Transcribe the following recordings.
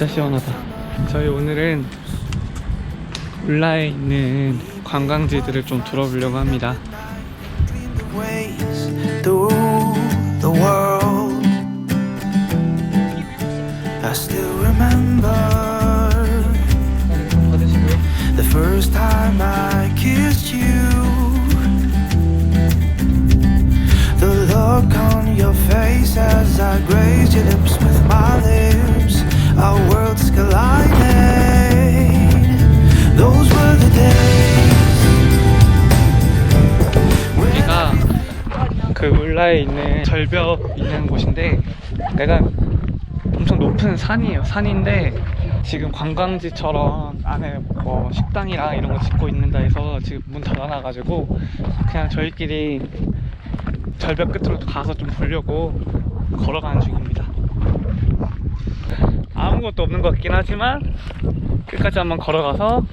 진짜 시원하다. 저희 오늘은 울라에 있는 관광지들을 좀 둘러보려고 합니다. 여기가 그 울라에 있는 절벽 있는 곳인데 내가 엄청 높은 산이에요. 산인데 지금 관광지처럼 안에 뭐 식당이랑 이런 거 짓고 있는다 해서 지금 문 닫아놔가지고 그냥 저희끼리 절벽 끝으로 가서 좀 보려고 걸어가는 중입니다. 아무것도 없는 것 같긴 하지만 끝까지 한번 걸어가서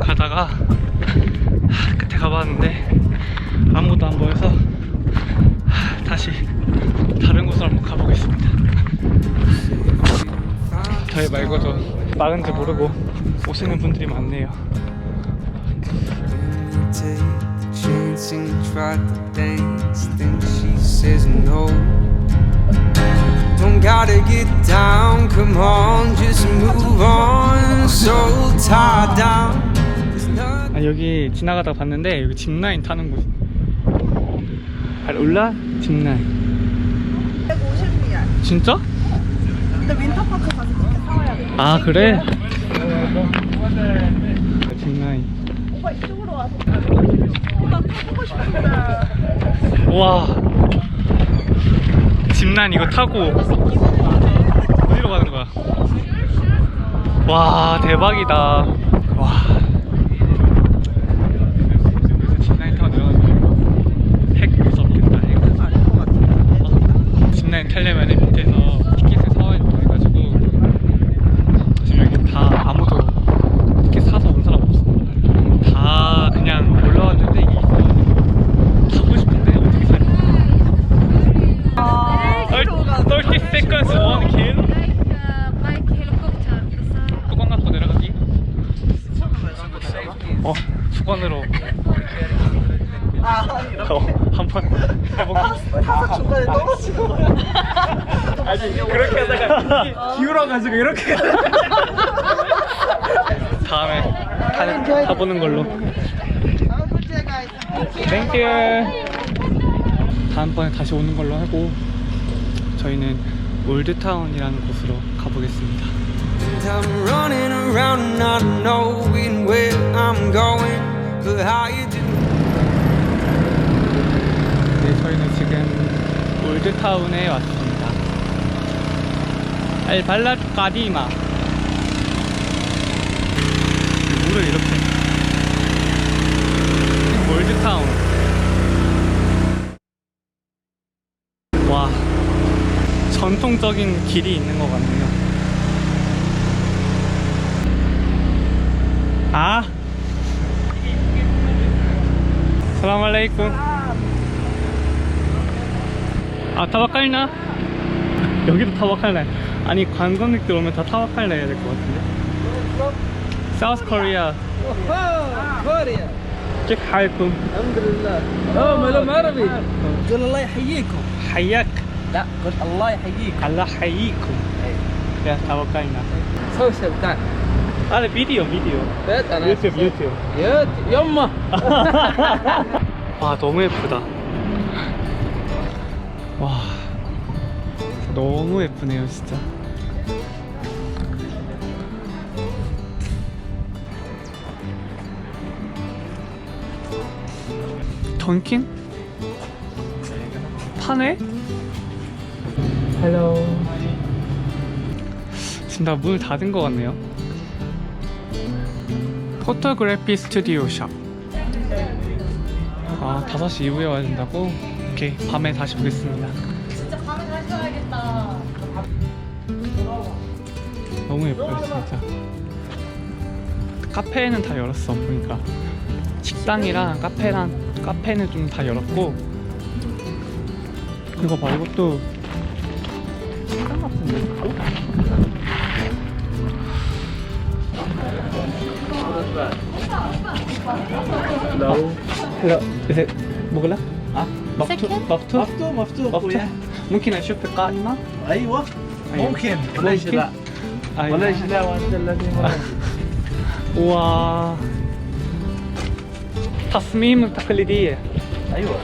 가다가 하, 끝에 가봤는데 아무것도 안 보여서 하, 다시 다른 곳으로 한번 가보겠습니다. 저희 말고도 막은지 모르고 오시는 분들이 많네요. And try to dance. Then she says no. Don't gotta get down, come on, just move on. So tied down. 아, 여기 지나가다 봤는데 여기 짚라인 타는 곳. 알 올라 짚라인. 150리알. 진짜? 근데 윈터파크 가서 그렇게 사와야 돼. 아 그래? 짚라인. 오빠 이쪽으로 와서. 와 짚라인 이거 타고 어디로 가는 거야? 와 대박이다 와 짚라인 타고 내려가면 핵 무섭겠다 핵 어? 짚라인 타려면 밑에서 티켓을 사와야 된다 해가지고 지금 여기 다 아무도 티켓 사서 온 사람 없어 다 그냥 올라왔는데 이 타고 싶은데 어떻게 살까? 아, 30 seconds one kill like uh, bike helicopter. 수건 갖고 내려가기 어 수건으로 아, 이렇게. 어, 한번 해보기 타서 중간에 떨어지는 거야. 아니 그렇게 하다가 기울어가지고 이렇게 다음에 타, 타보는 걸로 땡큐 다음번에 다시 오는 걸로 하고 저희는 올드타운이라는 곳으로 가보겠습니다 And I'm running around not knowing where I'm going. But how you do? 네, 저희는 지금 올드타운에 왔습니다. 알 발랏 가디마. 물을 이렇게. 올드타운. 와, 전통적인 길이 있는 것 같네요. 아, 살라말레이쿰. 아 타와칼나? 여기도 타와칼나 아니 관광객들 오면 다 타와칼나 해야 될 것 같은데 사우스 코리아 كوريا كيف حالكم؟ الحمد لله اوه معلوم عربي قول الله يحييكم حياك لا قول الله يحييكم الله حييكم 야 타와칼나 سوشيال تعال 아 비디오 비디오 بيت انا 유튜브 유튜브 يوت يمه 와 너무 예쁘다 와 너무 예쁘네요 진짜 던킨? 파네? 헬로 지금 다 문을 닫은 것 같네요 포토그래피 스튜디오 샵 아, 5시 이후에 와야 된다고? 오케이 밤에 다시 보겠습니다. 진짜 밤에 다시 와야겠다. 너무 예뻐요 진짜. 카페는 다 열었어 보니까. 식당이랑 카페랑 카페는 좀 다 열었고. 이거 봐 이것도 식당 같은데? 있고 No. Hello. ها؟ مفتوح مفتوح مفتوح مفتوح مفتوح وياه. ممكن اشوف القائمة ايوه أيوة. ممكن وليش ممكن. لا أيوة. وليش لا وانت الذي مرض. و تصميم تقليدية ايوه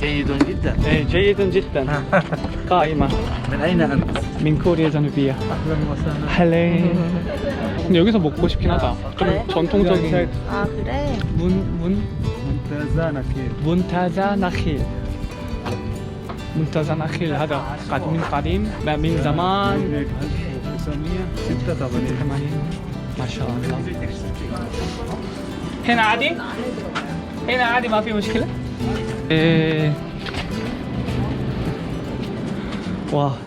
جيد جدا إيه، جيد جدا قائمة من اين انت؟ من كوريا الجنوبية اهلا وسهلا 할래 근데 여기서 먹고 싶긴 하다 좀 그래? 전통적인 아 그래? 문, 문, ممتازة كيف 문타자 나힐 문타자 나힐 هذا قديم قديم من زمان 1986 ما شاء الله هنا عادي هنا عادي ما في مشكلة إيه. 와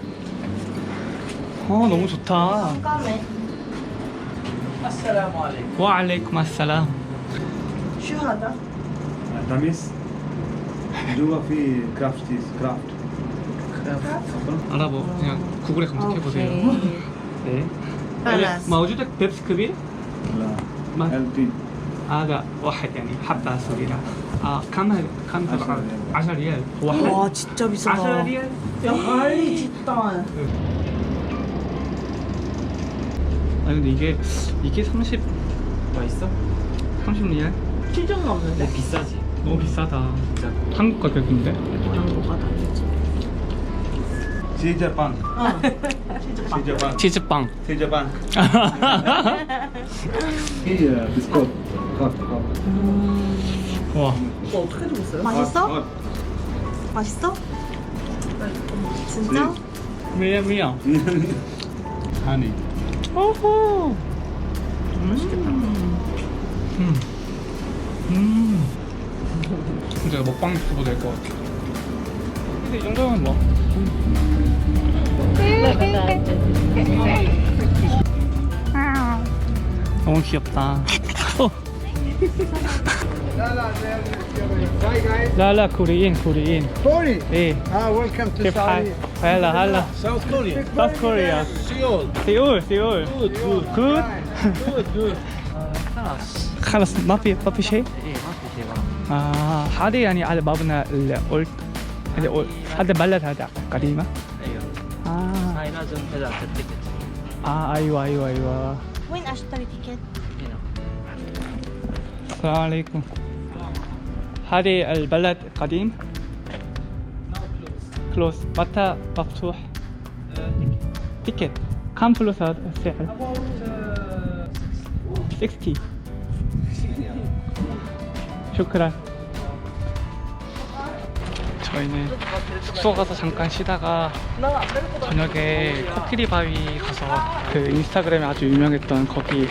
어, 너무 좋다 깜깜해 السلام عليكم وعليكم السلام 슈하 다 تميس جوا في كرافت تشيز كرافت 알아보 그냥 구글에 검색해 보세요. 네. خلاص. موجودة بيبس كبير؟ لا ما ال تي هذا واحد يعني حبة صغيرة. آه كم هذا؟ كم تبع؟ 10 ريال. واحد. 와 진짜 비싸다 10 ريال. 야 빨리 진짜 아니 근데 이게 이게 30 맛있어? 30 리알? 7점 넘는데? 비싸지 너무 비싸다. 진짜 한국 가격인데? 양보가 다르지. 시제빵 시제빵 치즈빵. 시제빵 이 비스컷 컷컷 와. 이거 어떻게 들었어요? 맛있어? 맛있어? 진짜? 미야 미야. 하니 오호. 음. 맛있겠다. 음. 음. 진짜 먹방 유튜버 될 것 같아. 근데 이 정도면 뭐. 너무 귀엽다. 어. لا لا كوريين كوريين كوري ايه اه ويلكم تو كيف حالك؟ هلا هلا ساوث كوريا South Korea سيول سيول سيول جود جود good جود جود خلاص ما في ما في شيء ايه آه هذه يعني على بابنا الأولد الأول- هذا بلد هذا قديمة ايوه آه هاي لازم كذا التيكت آه أيوة أيوة أيوة وين اشتري تيكت؟ هنا السلام عليكم هذه البلد قديم كلوز متى مفتوح تيكت كم فلوس هذا السعر 60 쇼크란. 저희는 숙소 가서 잠깐 쉬다가 저녁에 코끼리 바위 가서 그 인스타그램에 아주 유명했던 거기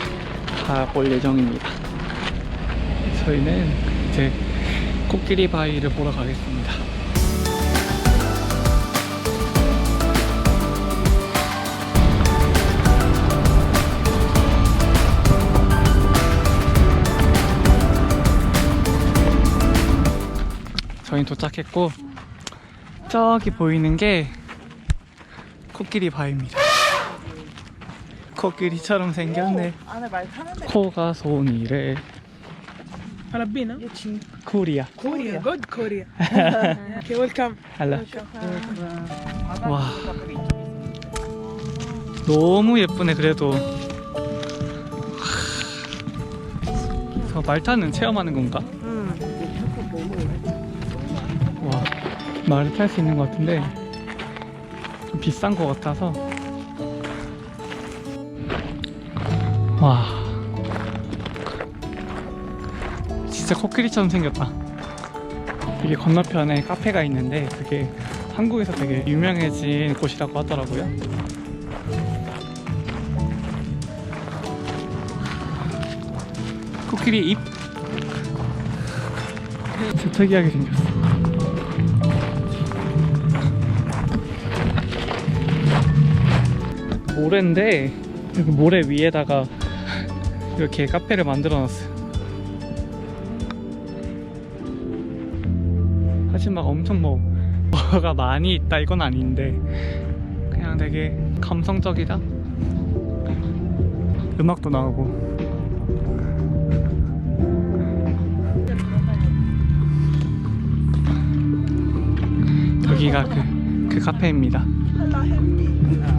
가볼 예정입니다. 저희는 이제 코끼리 바위를 보러 가겠습니다. 저희 도착했고 저기 보이는 게 코끼리 바위입니다. 코끼리처럼 생겼네. 안에 말 타는데 코가 손이래. Arabina? 코리아. Korea. Good Korea. okay, welcome. 와. 너무 예쁘네 그래도. 저 말 타는 체험하는 건가? 말을 탈 수 있는 것 같은데 좀 비싼 것 같아서. 와. 진짜 코끼리처럼 생겼다. 이게 건너편에 카페가 있는데 그게 한국에서 되게 유명해진 곳이라고 하더라고요. 코끼리 입 진짜 특이하게 생겼어. 모래인데 여기 모래 위에다가 이렇게 카페를 만들어 놨어요. 사실 막 엄청 뭐 뭐가 많이 있다 이건 아닌데 그냥 되게 감성적이다. 음악도 나오고. 여기가 그, 그 카페입니다.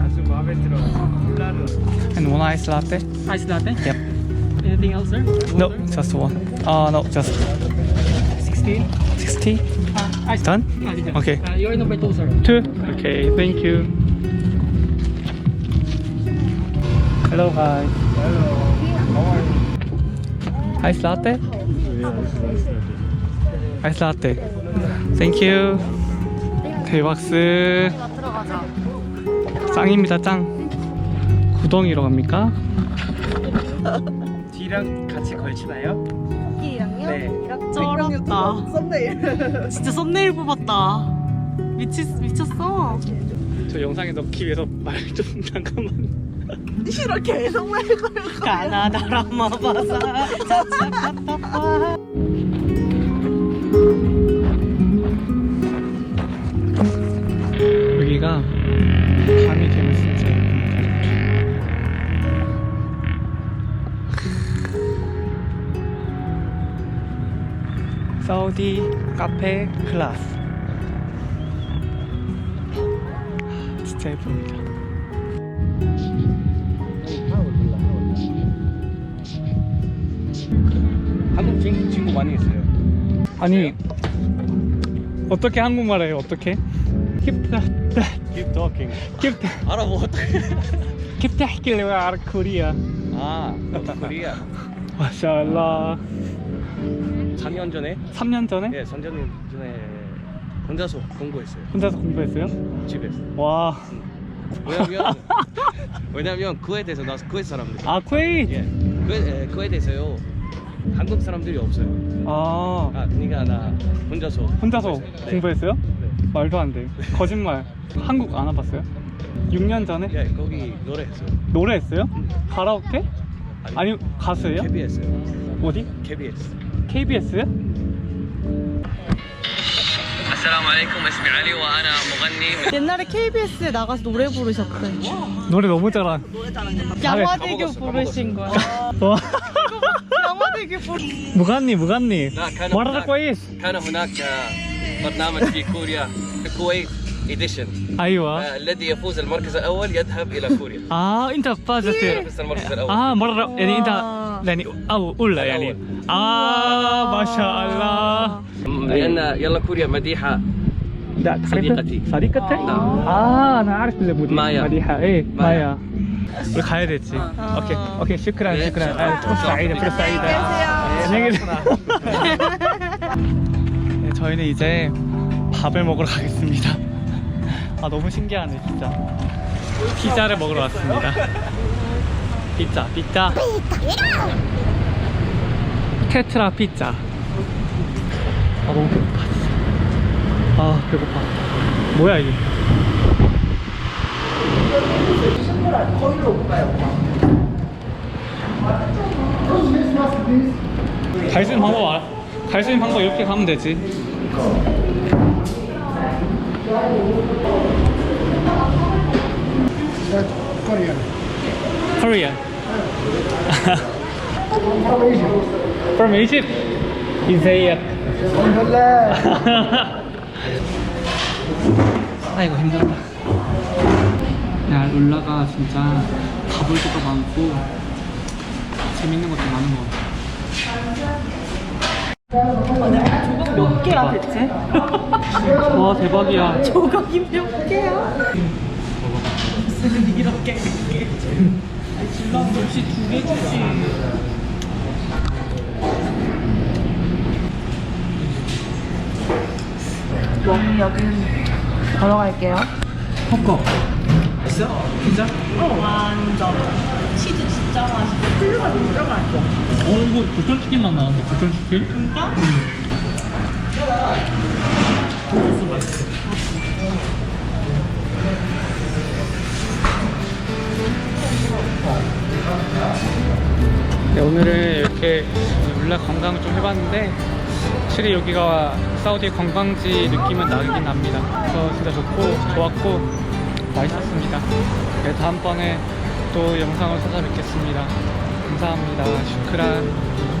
아주 마음에 들어. 콜라를. And one ice latte? Ice latte? Yep. Anything else, sir? No, just one. Uh, no, just 16. 60. Uh, ice Done? latte. Okay. Uh, you're number two, sir. Two. Okay, thank you. Hello, guys. Ice latte? Ice latte. Thank you. 대박스. 짱입니다, 짱. 구덩이로 갑니까? D랑 같이 걸치나요? 이랑요? 네. 이렇게 쩔었다. 썸네일. 진짜 썸네일 뽑았다. 미치 미쳤어. 저 영상에 넣기 위해서 말 좀 잠깐만. 싫어 계속 말 걸고. 가나다라 마바사 사우디 카페 클라스 진짜 예쁩니다. 한국 친구, 친구 많이 있어요. 아니 어떻게 한국말 해요? 어떻게? 킵다 Keep talking. 킵다 알아보 어떻게? 킵다 하길래 왜 알아 코리아 아, 코리아. 마샬라 작년 전에 3년 전에 예, 3년 전에 혼자서 공부했어요. 혼자서 공부했어요? 집에서. 와 왜냐면 왜냐면 그에 대해서 나 그에 사람들. 아, 쿠웨이트! 예. 그에 그에 대해서요. 한국 사람들이 없어요. 아, 아, 그러니까 나 혼자서 혼자서 공부했어요. 네. 공부했어요? 네. 말도 안 돼. 거짓말. 한국 안 와봤어요? 6년 전에? 예, 거기 노래했어요. 노래했어요? 가라오케? 아니, 가수예요? KBS요. 어디? KBS. KBS요? السلام عليكم اسمي علي وانا مغني 옛날에 KBS에 나가서 노래 부르셨대. 노래 너무 잘하. 양화대교 부르신 거야. 와. 양화대교 부르. 무간니, 무간니. لا كان 말하다 هناك 코이스. كان هناك آه، برنامج في كوريا الكويت إديشن ايوه الذي يفوز المركز الأول يذهب إلى كوريا اه انت فازت يفوز المركز الأول اه مره يعني انت آه. يعني او اولى يعني الأول. اه ما شاء الله لأن يلا كوريا مديحة لا صديقتي. صديقتك؟ 아, 나 알았어. 무디. 마야. 마디하. 예, 마야. 마야. 우리 가야 되지. 오케이. 오케이. 슈크란, 네, 슈크란. 슈크란. 아, 프로 사이다, 프로 사이다. 안녕히 계세요. 네, 저희는 이제 밥을 먹으러 가겠습니다. 아, 너무 신기하네, 진짜. 피자를 먹으러 왔습니다. 피자, 피자. 테트라 피자. 아, 너무 배고파, 진짜. 아 배고파 뭐야 이게 갈수 있는 방법 알아 갈수 있는 방법 이렇게 가면 되지 Korean. From Egypt. 이세이야 아이고 힘들다. 야 룰라가 진짜 가볼 데도 많고 재밌는 것도 많은 것 같아 몇 개야 대체? 와 대박이야 조각이 몇 개야? 무슨 이렇게 개 줄라 멸치 두개 주지. 멍 여기는 걸어갈게요. 헛거 있어? 피자? 어 완전 치즈 진짜 맛있어. 치즈가 진짜 맛있어. 어 이거 부천치킨만 나왔네 부천치킨? 진짜? 네, 오늘은 이렇게 울라 관광을 좀 해봤는데 확실히 여기가 사우디 관광지 느낌은 나긴 납니다. 그래서 진짜 좋고 좋았고 맛있었습니다. 네, 다음번에 또 영상을 찾아뵙겠습니다. 감사합니다. 슈크란.